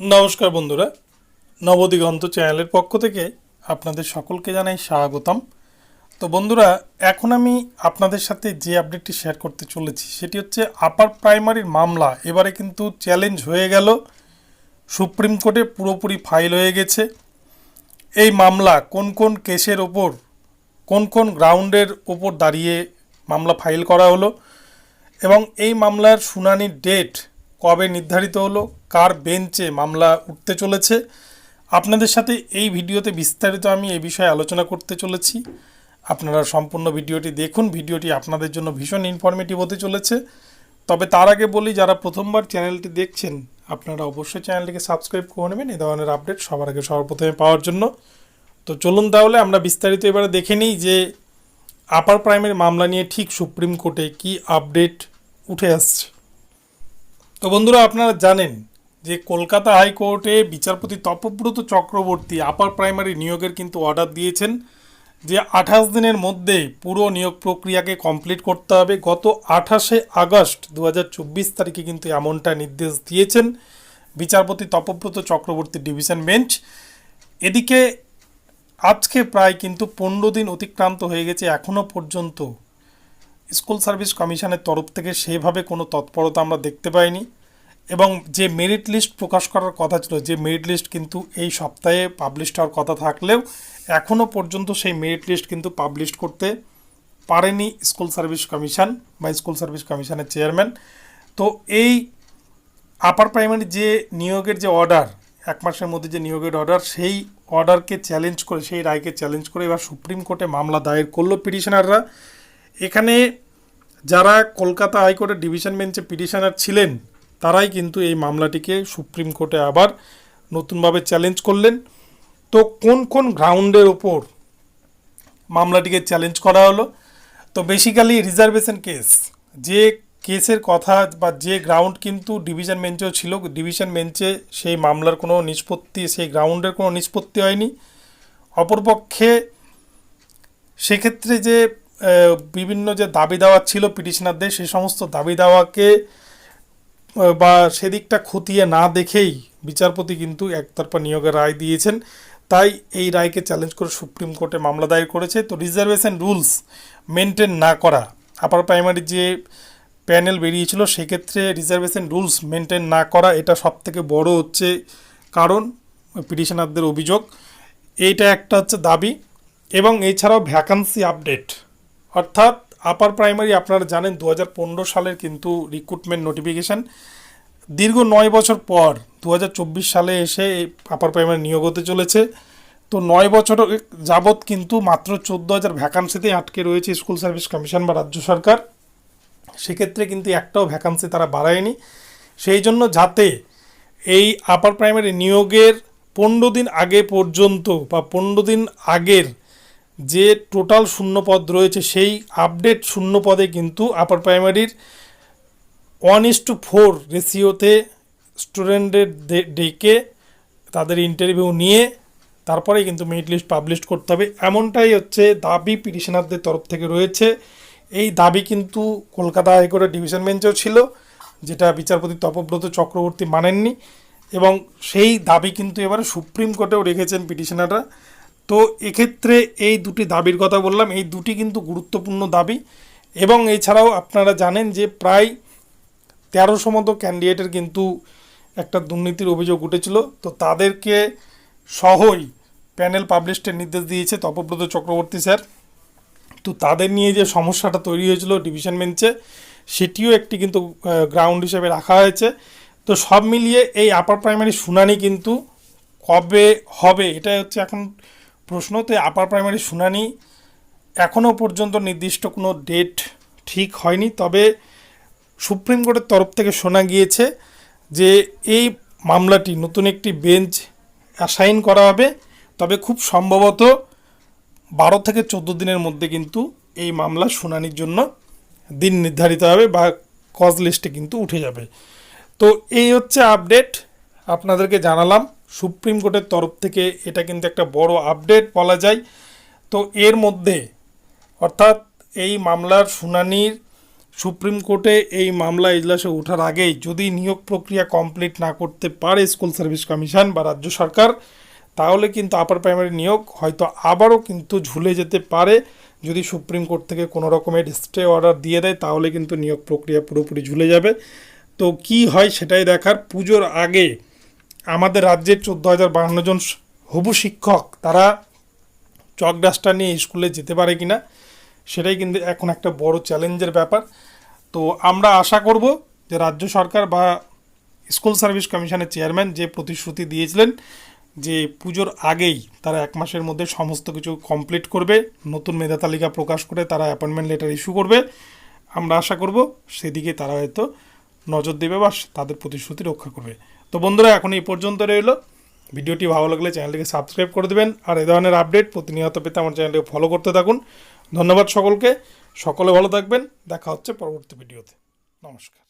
নমস্কার বন্ধুরা, নবদিগন্ত চ্যানেলের পক্ষ থেকে আপনাদের সকলকে জানাই স্বাগতম। তো বন্ধুরা, এখন আমি আপনাদের সাথে যে আপডেটটি শেয়ার করতে চলেছি, সেটি হচ্ছে আপার প্রাইমারির মামলা। এবারে কিন্তু চ্যালেঞ্জ হয়ে গেল, সুপ্রিম কোর্টে পুরোপুরি ফাইল হয়ে গেছে। এই মামলা কোন কোন কেসের ওপর, কোন কোন গ্রাউন্ডের ওপর দাঁড়িয়ে মামলা ফাইল করা হলো এবং এই মামলার শুনানির ডেট কবে নির্ধারিত হলো কার বেঞ্চে মামলা উঠতে চলেছে। আপনাদের সাথে এই ভিডিওতে বিস্তারিত আমি এই বিষয়ে আলোচনা করতে চলেছি। আপনারা সম্পূর্ণ ভিডিওটি দেখুন। ভিডিওটি আপনাদের জন্য ভীষণ ইনফরমেটিভ হতে চলেছে। তবে তার আগে বলি, যারা প্রথমবার চ্যানেলটি দেখছেন, আপনারা অবশ্যই চ্যানেলটিকে সাবস্ক্রাইব করে নেবেন। এই ধরনের আপডেট সবার আগে সর্বপ্রথমে পাওয়ার জন্য। তো চলুন তাহলে আমরা বিস্তারিত এবারে দেখে নিই যে আপার প্রাইমের মামলা নিয়ে ঠিক সুপ্রিম কোর্টে কি আপডেট উঠে আসছে। তো বন্ধুরা, আপনারা জানেন যে কলকাতা হাইকোর্টে বিচারপতি তপব্রত চক্রবর্তী আপার প্রাইমারি নিয়োগের কিন্তু অর্ডার দিয়েছেন, যে আঠাশ দিনের মধ্যে পুরো নিয়োগ প্রক্রিয়াকে কমপ্লিট করতে হবে। গত আঠাশে আগস্ট দু হাজার চব্বিশ তারিখে কিন্তু এমনটা নির্দেশ দিয়েছেন বিচারপতি তপব্রত চক্রবর্তী ডিভিশন বেঞ্চ। এদিকে আজকে প্রায় কিন্তু পনেরো দিন অতিক্রান্ত হয়ে গেছে এখনও পর্যন্ত। স্কুল সার্ভিস কমিশনের তরফ থেকে সেভাবে কোনো তৎপরতা আমরা দেখতে পাইনি। এবং যে মেরিট লিস্ট প্রকাশ করার কথা ছিল, যে মেরিট লিস্ট কিন্তু এই সপ্তাহে পাবলিশ হওয়ার কথা থাকলেও এখনও পর্যন্ত সেই মেরিট লিস্ট কিন্তু পাবলিশ করতে পারেনি স্কুল সার্ভিস কমিশন বা স্কুল সার্ভিস কমিশনের চেয়ারম্যান তো এই আপার প্রাইমারি যে নিয়োগের যে অর্ডার এক মাসের মধ্যে যে নিয়োগের অর্ডার সেই অর্ডারকে চ্যালেঞ্জ করে, সেই রায়কে চ্যালেঞ্জ করে এবার সুপ্রিম কোর্টে মামলা দায়ের করল পিটিশনাররা এখানে যারা কলকাতা হাইকোর্টের ডিভিশন বেঞ্চে পিটিশনার ছিলেন তারাই কিন্তু এই মামলাটিকে সুপ্রিম কোর্টে আবার নতুনভাবে চ্যালেঞ্জ করলেন। তো কোন কোন গ্রাউন্ডের ওপর মামলাটিকে চ্যালেঞ্জ করা হলো? তো বেসিক্যালি রিজার্ভেশন কেস যে কেসের কথা বা যে গ্রাউন্ড কিন্তু ডিভিশন বেঞ্চেও ছিল ডিভিশন বেঞ্চে সেই মামলার কোনো নিষ্পত্তি, সেই গ্রাউন্ডের কোনো নিষ্পত্তি হয়নি। অপরপক্ষে সেক্ষেত্রে যে বিভিন্ন যে দাবি দাওয়া ছিল পিটিশনারদের সেই সমস্ত দাবি দাওয়াকে বা সেদিকটা খতিয়ে না দেখেই বিচারপতি কিন্তু একতরফা নিয়োগের রায় দিয়েছেন। তাই এই রায়কে চ্যালেঞ্জ করে সুপ্রিম কোর্টে মামলা দায়ের করেছে। তো রিজার্ভেশন রুলস মেনটেন না করা আপার প্রাইমারি যে প্যানেল বেরিয়েছিল, সেক্ষেত্রে রিজার্ভেশন রুলস মেনটেন না করা, এটা সবথেকে বড় হচ্ছে কারণ পিটিশনারদের অভিযোগ। এইটা একটা হচ্ছে দাবি। এবং এছাড়াও ভ্যাকান্সি আপডেট অর্থাৎ আপার প্রাইমারি আপনারা জানেন দু হাজার পনেরো সালের কিন্তু রিক্রুটমেন্ট নোটিফিকেশান দীর্ঘ নয় বছর পর দু হাজার চব্বিশ সালে এসে আপার প্রাইমারি নিয়োগ হতে চলেছে। তো নয় বছর যাবৎ কিন্তু মাত্র চোদ্দ হাজার ভ্যাকান্সিতেই আটকে রয়েছে স্কুল সার্ভিস কমিশন বা রাজ্য সরকার। সেক্ষেত্রে কিন্তু একটাও ভ্যাকান্সি তারা বাড়ায়নি। সেই জন্য যাতে এই আপার প্রাইমারি নিয়োগের পনেরো দিন আগে পর্যন্ত বা পনেরো দিন আগের যে টোটাল শূন্যপদ রয়েছে, সেই আপডেট শূন্যপদে কিন্তু আপার প্রাইমারির ওয়ান ইস টু ফোর রেশিওতে স্টুডেন্টদের ডেকে তাদের ইন্টারভিউ নিয়ে তারপরে কিন্তু মেরিট লিস্ট পাবলিশ করতে হবে। এমনটাই হচ্ছে দাবি পিটিশনারদের তরফ থেকে রয়েছে। এই দাবি কিন্তু কলকাতা হাইকোর্টের ডিভিশন বেঞ্চেও ছিল, যেটা বিচারপতি তপব্রত চক্রবর্তী মানেননি এবং সেই দাবি কিন্তু এবারে সুপ্রিম কোর্টেও রেখেছেন পিটিশনাররা তো এক্ষেত্রে এই দুটি দাবির কথা বললাম। এই দুটি কিন্তু গুরুত্বপূর্ণ দাবি এবং এছাড়াও আপনারা জানেন যে প্রায় তেরোশো মতো ক্যান্ডিডেটের কিন্তু একটা দুর্নীতির অভিযোগ উঠেছিল। তো তাদেরকে সহই প্যানেল পাবলিশের নির্দেশ দিয়েছে তপব্রত চক্রবর্তী স্যার। তো তাদের নিয়ে যে সমস্যাটা তৈরি হয়েছিল ডিভিশন বেঞ্চে, সেটিও একটি কিন্তু গ্রাউন্ড হিসেবে রাখা হয়েছে। তো সব মিলিয়ে এই আপার প্রাইমারি শুনানি কিন্তু কবে হবে, এটাই হচ্ছে এখন প্রশ্ন তো আপার প্রাইমারি শুনানি এখনও পর্যন্ত নির্দিষ্ট কোনো ডেট ঠিক হয়নি, তবে সুপ্রিম কোর্টের তরফ থেকে শোনা গিয়েছে যে এই মামলাটি নতুন একটি বেঞ্চ অ্যাসাইন করা হবে, তবে খুব সম্ভবত বারো থেকে চোদ্দ দিনের মধ্যে কিন্তু এই মামলা শুনানির জন্য দিন নির্ধারিত হবে বা কজ লিস্টে কিন্তু উঠে যাবে। তো এই হচ্ছে আপডেট আপনাদেরকে জানালাম। সুপ্রিম কোর্টের তরফ থেকে এটা কিন্তু একটা বড় আপডেট বলা যায়। তো এর মধ্যে অর্থাৎ এই মামলার শুনানির সুপ্রিম কোর্টে এই মামলা এজলাসে ওঠার আগেই যদি নিয়োগ প্রক্রিয়া কমপ্লিট না করতে পারে স্কুল সার্ভিস কমিশন বা রাজ্য সরকার, তাহলে কিন্তু আপার প্রাইমারি নিয়োগ হয়তো আবারও কিন্তু ঝুলে যেতে পারে। যদি সুপ্রিম কোর্ট থেকে কোনো রকমের স্টে অর্ডার দিয়ে দেয়, তাহলে কিন্তু নিয়োগ প্রক্রিয়া পুরোপুরি ঝুলে যাবে। তো কি হয় সেটাই দেখার। পুজোর আগে আমাদের রাজ্যের চোদ্দ হাজার বাহান্ন জন হবু শিক্ষক, তারা চক ডাস্টার নিয়ে স্কুলে যেতে পারে কি না সেটাই কিন্তু এখন একটা বড় চ্যালেঞ্জের ব্যাপার। তো আমরা আশা করব যে রাজ্য সরকার বা স্কুল সার্ভিস কমিশনের চেয়ারম্যান যে প্রতিশ্রুতি দিয়েছিলেন যে পুজোর আগেই তারা এক মাসের মধ্যে সমস্ত কিছু কমপ্লিট করবে, নতুন মেধা তালিকা প্রকাশ করে তারা অ্যাপয়েন্টমেন্ট লেটার ইস্যু করবে, আমরা আশা করব সেদিকে তারা হয়তো নজর দেবে বা তাদের প্রতিশ্রুতি রক্ষা করবে। তো বন্ধুরা, এখন এই পর্যন্ত রইল। ভিডিওটি ভালো লাগলে চ্যানেলটিকে সাবস্ক্রাইব করে দেবেন। আর এ ধরনের আপডেট প্রতিনিয়ত পেতে আমার চ্যানেলটিকে ফলো করতে থাকুন। ধন্যবাদ সকলকে। সকলে ভালো থাকবেন। দেখা হচ্ছে পরবর্তী ভিডিওতে। নমস্কার।